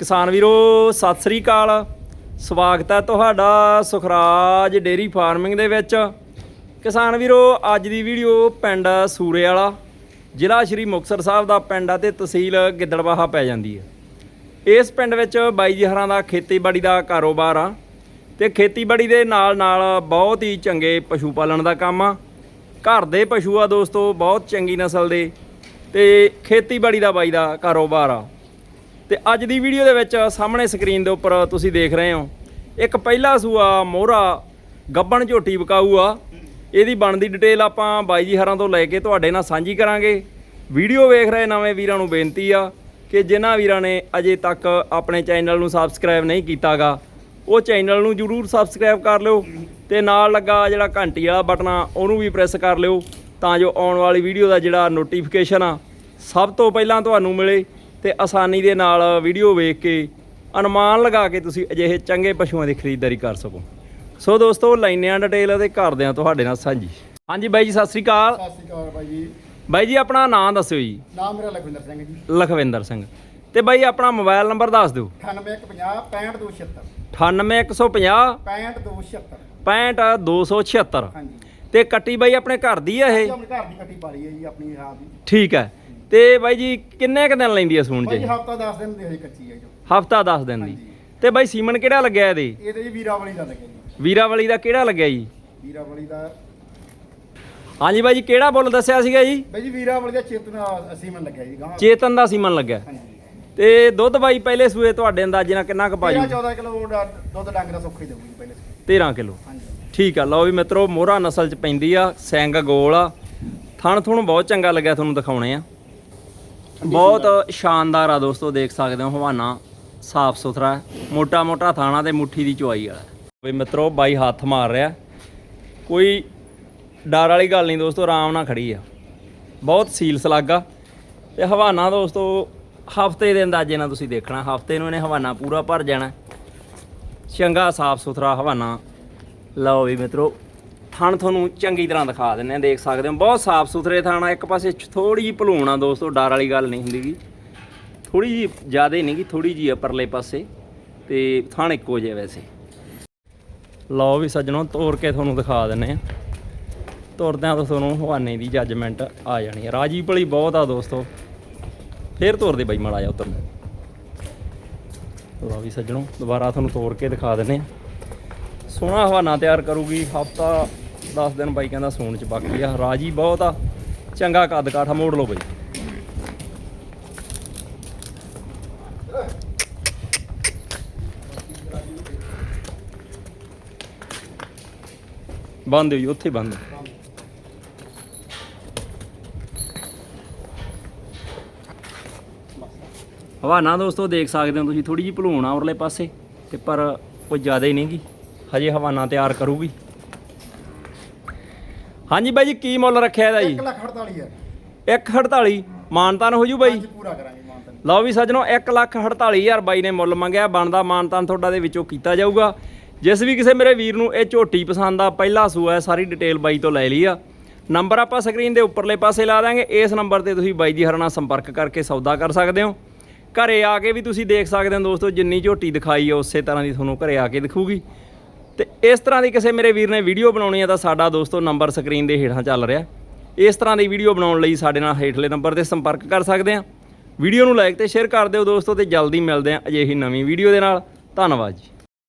ਕਿਸਾਨ ਵੀਰੋ, ਸਤਿ ਸ੍ਰੀ ਅਕਾਲ। ਸਵਾਗਤ ਹੈ ਤੁਹਾਡਾ ਸੁਖਰਾਜ ਡੇਰੀ ਫਾਰਮਿੰਗ ਦੇ ਵਿੱਚ। ਕਿਸਾਨ ਵੀਰੋ, ਅੱਜ ਦੀ ਵੀਡੀਓ ਪਿੰਡ ਸੂਰੇ ਵਾਲਾ ਜ਼ਿਲ੍ਹਾ ਸ਼੍ਰੀ ਮੁਕਤਸਰ ਸਾਹਿਬ ਦਾ ਪਿੰਡ ਆ ਤੇ ਤਹਿਸੀਲ ਗਿੱਦੜਵਾਹਾ ਪੈ ਜਾਂਦੀ ਹੈ। ਇਸ ਪਿੰਡ ਵਿੱਚ ਬਾਈ ਜੀ ਹਰਾਂ ਦਾ ਖੇਤੀਬਾੜੀ ਦਾ ਕਾਰੋਬਾਰ ਆ ਤੇ ਖੇਤੀਬਾੜੀ ਦੇ ਨਾਲ ਨਾਲ ਬਹੁਤ ਹੀ ਚੰਗੇ ਪਸ਼ੂ ਪਾਲਣ ਦਾ ਕੰਮ ਆ। ਘਰ ਦੇ ਪਸ਼ੂ ਆ ਦੋਸਤੋ, ਬਹੁਤ ਚੰਗੀ ਨਸਲ ਦੇ ਤੇ ਖੇਤੀਬਾੜੀ ਦਾ ਬਾਈ ਦਾ ਕਾਰੋਬਾਰ ਆ। ਤੇ ਅੱਜ ਦੀ ਵੀਡੀਓ ਦੇ ਵਿੱਚ ਸਾਹਮਣੇ ਸਕਰੀਨ ਦੇ ਉੱਪਰ ਤੁਸੀਂ ਦੇਖ ਰਹੇ ਹੋ, ਇੱਕ ਪਹਿਲਾ ਸੂਆ ਮੋਹਰਾ ਗੱਬਣ ਝੋਟੀ ਵਿਕਾਊ ਆ ਇਹਦੀ ਬਣਦੀ ਡਿਟੇਲ ਆਪਾਂ ਬਾਈ ਜੀ ਹਰਾਂ ਤੋਂ ਲੈ ਕੇ ਤੁਹਾਡੇ ਨਾਲ ਸਾਂਝੀ ਕਰਾਂਗੇ। ਵੀਡੀਓ ਵੇਖ ਰਹੇ ਨਵੇਂ ਵੀਰਾਂ ਨੂੰ ਬੇਨਤੀ ਆ ਕਿ ਜਿਨ੍ਹਾਂ ਵੀਰਾਂ ਨੇ ਅਜੇ ਤੱਕ ਆਪਣੇ ਚੈਨਲ ਨੂੰ ਸਬਸਕ੍ਰਾਈਬ ਨਹੀਂ ਕੀਤਾਗਾ, ਉਹ ਚੈਨਲ ਨੂੰ ਜਰੂਰ ਸਬਸਕ੍ਰਾਈਬ ਕਰ ਲਿਓ ਤੇ ਨਾਲ ਲੱਗਾ ਜਿਹੜਾ ਘੰਟੀ ਵਾਲਾ ਬਟਨ ਆ, ਉਹਨੂੰ ਵੀ ਪ੍ਰੈਸ ਕਰ ਲਿਓ ਤਾਂ ਜੋ ਆਉਣ ਵਾਲੀ ਵੀਡੀਓ ਦਾ ਜਿਹੜਾ ਨੋਟੀਫਿਕੇਸ਼ਨ ਆ, ਸਭ ਤੋਂ ਪਹਿਲਾਂ ਤੁਹਾਨੂੰ ਮਿਲੇ। ਤੇ ਆਸਾਨੀ ਦੇ ਨਾਲ ਵੀਡੀਓ ਵੇਖ ਕੇ ਅਨੁਮਾਨ ਲਗਾ ਕੇ ਤੁਸੀਂ ਅਜਿਹੇ ਚੰਗੇ ਪਸ਼ੂਆਂ ਦੀ ਖਰੀਦਦਾਰੀ ਕਰ ਸਕੋ। ਸੋ ਦੋਸਤੋ ਲਾਈਨਿਆਂ ਡਿਟੇਲ ਤੇ ਕਰਦੇ ਆ ਤੁਹਾਡੇ ਨਾਲ ਸਾਂਝੀ। ਹਾਂਜੀ ਬਾਈ ਜੀ ਸਤਿ ਸ੍ਰੀ ਅਕਾਲ। ਸਤਿ ਸ਼੍ਰੀ ਅਕਾਲ ਬਾਈ ਜੀ। ਬਾਈ ਜੀ ਆਪਣਾ ਨਾਮ ਦੱਸਿਓ ਜੀ। ਨਾਮ ਮੇਰਾ ਲਖਵਿੰਦਰ ਸਿੰਘ ਜੀ। ਲਖਵਿੰਦਰ ਸਿੰਘ। ਤੇ ਬਾਈ ਆਪਣਾ ਮੋਬਾਈਲ ਨੰਬਰ ਦੱਸ ਦਿਓ। 9150 65276 98150 65276 65276 ਹਾਂਜੀ। ਤੇ ਕੱਟੀ ਬਾਈ ਆਪਣੇ ਘਰ ਦੀ ਆ ਇਹ? ਆਪਣੇ ਘਰ ਦੀ ਕੱਟੀ ਪਾਲੀ ਹੈ ਜੀ ਆਪਣੀ ਹਾਂ ਦੀ। ਠੀਕ ਹੈ। ਤੇ ਬਾਈ ਜੀ ਕਿੰਨੇ ਕ ਦਿਨ ਲੈਂਦੀ ਆ ਸੂਣ ਚ ਹਫਤਾ 10 ਦਿਨ ਦੀ ਹਜੇ ਕੱਚੀ ਹੈ ਜੋ ਹਫਤਾ 10 ਦਿਨ ਦੀ। ਹਾਂਜੀ। ਤੇ ਬਾਈ ਸੀਮਨ ਕਿਹੜਾ ਲੱਗਿਆ ਇਹਦੇ? ਇਹਦੇ ਜੀ ਵੀਰਾਵਲੀ ਦਾ ਲੱਗਿਆ ਜੀ। ਵੀਰਾਵਲੀ ਦਾ ਕਿਹੜਾ ਲੱਗਿਆ ਜੀ? ਵੀਰਾਵਲੀ ਦਾ ਹਾਂਜੀ ਬਾਈ ਜੀ ਕਿਹੜਾ ਬੁੱਲ ਦੱਸਿਆ ਸੀਗਾ ਜੀ? ਬਾਈ ਜੀ ਵੀਰਾਵਲੀ ਦਾ ਚੇਤਨ ਅਸੀਮਨ ਲੱਗਿਆ ਜੀ ਗਾਂ ਚੇਤਨ ਦਾ ਸੀਮਨ ਲੱਗਿਆ। ਹਾਂਜੀ। ਤੇ ਦੁੱਧ ਬਾਈ ਪਹਿਲੇ ਸੂਏ ਤੁਹਾਡੇ ਅੰਦਾਜ਼ੇ ਨਾਲ ਕਿੰਨਾ ਕੁ ਪਾਜੂ 13 14 ਕਿਲੋ ਦੁੱਧ ਡੰਗ ਦਾ ਸੁੱਖ ਹੀ ਦੇਊਗੀ ਪਹਿਲੇ ਸੂਏ। 13 ਕਿਲੋ। ਹਾਂਜੀ। ਠੀਕ ਆ ਲਓ ਵੀ ਮਿੱਤਰੋ ਮੋਹਰਾ ਨਸਲ ਚ ਪੈਂਦੀ ਆ ਸਿੰਘ ਗੋਲ ਆ। ਥਣ ਥੁਣ ਬਹੁਤ ਚੰਗਾ ਲੱਗਿਆ ਤੁਹਾਨੂੰ ਦਿਖਾਉਣੇ ਆ। ਬਹੁਤ ਸ਼ਾਨਦਾਰ ਆ ਦੋਸਤੋ, ਦੇਖ ਸਕਦੇ ਹੋ ਹਵਾਨਾ। ਸਾਫ਼ ਸੁਥਰਾ ਮੋਟਾ ਮੋਟਾ ਥਾਣਾ ਤੇ ਮੁੱਠੀ ਦੀ ਚੁਆਈ ਵਾਲਾ। ਵੀ ਮਿੱਤਰੋ, ਬਾਈ ਹੱਥ ਮਾਰ ਰਿਹਾ। ਕੋਈ ਡਰ ਵਾਲੀ ਗੱਲ ਨਹੀਂ ਦੋਸਤੋ, ਆਰਾਮ ਨਾਲ ਖੜੀ ਆ। ਬਹੁਤ ਸੀਲ ਸਲਾਗਾ। ਤੇ ਹਵਾਨਾ ਦੋਸਤੋ, ਹਫ਼ਤੇ ਦੇ ਅੰਦਾਜ਼ੇ ਨਾਲ ਤੁਸੀਂ ਦੇਖਣਾ। ਹਫ਼ਤੇ ਨੂੰ ਇਹਨੇ ਹਵਾਨਾ ਪੂਰਾ ਭਰ ਜਾਣਾ। ਚੰਗਾ, ਸਾਫ਼ ਸੁਥਰਾ ਹਵਾਨਾ। ਲਓ ਵੀ ਮਿੱਤਰੋ ਥਣ ਤੁਹਾਨੂੰ ਚੰਗੀ ਤਰ੍ਹਾਂ ਦਿਖਾ ਦਿੰਨੇ ਆ ਦੇਖ ਸਕਦੇ ਹੋ। ਬਹੁਤ ਸਾਫ਼ ਸੁਥਰੇ ਥਾਣਾ ਇੱਕ ਪਾਸੇ ਥੋੜੀ ਜਿਹੀ ਭਲੂਣਾ ਦੋਸਤੋ, ਡਰ ਵਾਲੀ ਗੱਲ ਨਹੀਂ ਹੁੰਦੀਗੀ ਥੋੜੀ ਜੀ ਨਹੀਂ ਗੀ ਥੋੜੀ ਜੀ ਆ ਪਰਲੇ ਪਾਸੇ ਤੇ ਥਣ ਇੱਕੋ ਜਿਹਾ ਵੈਸੇ। ਲਓ ਵੀ ਸੱਜਣੋ ਤੋੜ ਕੇ ਤੁਹਾਨੂੰ ਦਿਖਾ ਦਿੰਨੇ ਆ ਤੁਰਦਿਆਂ ਤੋਂ ਤੁਹਾਨੂੰ ਹਵਾਨੇ ਦੀ ਜੱਜਮੈਂਟ ਆ ਜਾਣੀ ਹੈ ਰਾਜੀ ਭਲੀ ਬਹੁਤ ਆ ਦੋਸਤੋ। ਫੇਰ ਤੋਰਦੇ ਬਾਈ ਮਾੜਾ ਜਾ ਉਤਰ ਲਓ ਵੀ ਸੱਜਣੋ, ਦੁਬਾਰਾ ਤੁਹਾਨੂੰ ਤੋੜ ਕੇ ਦਿਖਾ ਦਿੰਨੇ ਆ ਸੋਹਣਾ ਹਵਾਨਾ ਤਿਆਰ ਕਰੂਗੀ, ਹਫਤਾ 10 ਦਿਨ ਬਾਈ ਕਹਿੰਦਾ ਸੂਣ ਚ ਬਾਕੀ ਆ, ਰਾਜੀ ਬਹੁਤ ਆ। ਚੰਗਾ ਕੱਦ ਕਾਠਾ, ਮੋੜ ਲਓ ਬਾਈ। ਬੰਦ ਹੋਈ ਉੱਥੇ ਬੰਦ। ਹਵਾਨਾ ਦੋਸਤੋ, ਦੇਖ ਸਕਦੇ ਹੋ ਤੁਸੀਂ ਥੋੜੀ ਜਿਹੀ ਭਲੂਣ ਆ ਉਰਲੇ ਪਾਸੇ, ਤੇ ਪਰ ਕੋਈ ਜ਼ਿਆਦਾ ਹੀ ਨਹੀਂਗੀ ਹਜੇ ਹਵਾਨਾ ਤਿਆਰ ਕਰੂਗੀ। ਹਾਂਜੀ ਬਾਈ ਜੀ ਕੀ ਮੁੱਲ ਰੱਖਿਆ ਇਹਦਾ ਜੀ? 1 ਲੱਖ 48 ਹੈ 148 ਮਾਨਤਾਨ ਹੋ ਜੂ ਬਾਈ? ਅੱਜ ਪੂਰਾ ਕਰਾਂਗੇ ਮਾਨਤਨ। ਲਓ ਵੀ ਸੱਜਣੋ 148000 ਬਾਈ ਨੇ ਮੁੱਲ ਮੰਗਿਆ। ਬਣਦਾ ਮਾਨਤਾਨ ਤੁਹਾਡਾ ਦੇ ਵਿੱਚੋਂ ਕੀਤਾ ਜਾਊਗਾ। ਜਿਸ ਵੀ ਕਿਸੇ ਮੇਰੇ ਵੀਰ ਨੂੰ ਇਹ ਝੋਟੀ ਪਸੰਦ ਆ ਪਹਿਲਾ ਸੂਆ ਹੈ ਸਾਰੀ ਡਿਟੇਲ ਬਾਈ ਤੋਂ ਲੈ ਲਈ ਆ। ਨੰਬਰ ਆਪਾਂ ਸਕਰੀਨ ਦੇ ਉੱਪਰਲੇ ਪਾਸੇ ਲਾ ਦਾਂਗੇ। ਇਸ ਨੰਬਰ ਤੇ ਤੁਸੀਂ ਬਾਈ ਜੀ ਹਰਾਂ ਨਾਲ ਸੰਪਰਕ ਕਰਕੇ ਸੌਦਾ ਕਰ ਸਕਦੇ ਹੋ। ਘਰੇ ਆ ਕੇ ਵੀ ਤੁਸੀਂ ਦੇਖ ਸਕਦੇ ਹੋ ਦੋਸਤੋ ਜਿੰਨੀ ਝੋਟੀ ਦਿਖਾਈ ਆ ਉਸੇ ਤਰ੍ਹਾਂ ਦੀ ਤੁਹਾਨੂੰ ਘਰੇ ਆ ਕੇ ਦਿਖੂਗੀ। ਤੇ ਇਸ ਤਰ੍ਹਾਂ ਦੀ ਕਿਸੇ ਮੇਰੇ ਵੀਰ ਨੇ ਵੀਡੀਓ ਬਣਾਉਣੀ ਆ ਤਾਂ ਸਾਡਾ ਦੋਸਤੋ ਨੰਬਰ ਸਕਰੀਨ ਦੇ ਹੇਠਾਂ ਚੱਲ ਰਿਹਾ। ਇਸ ਤਰ੍ਹਾਂ ਦੀ ਵੀਡੀਓ ਬਣਾਉਣ ਲਈ ਸਾਡੇ ਨਾਲ ਹੇਠਲੇ ਨੰਬਰ ਤੇ ਸੰਪਰਕ ਕਰ ਸਕਦੇ ਆ। ਵੀਡੀਓ ਨੂੰ ਲਾਈਕ ਤੇ ਸ਼ੇਅਰ ਕਰ ਦਿਓ ਦੋਸਤੋ ਤੇ ਜਲਦੀ ਮਿਲਦੇ ਆ ਅਜਿਹੀ ਨਵੀਂ ਵੀਡੀਓ ਦੇ ਨਾਲ। ਧੰਨਵਾਦ ਜੀ।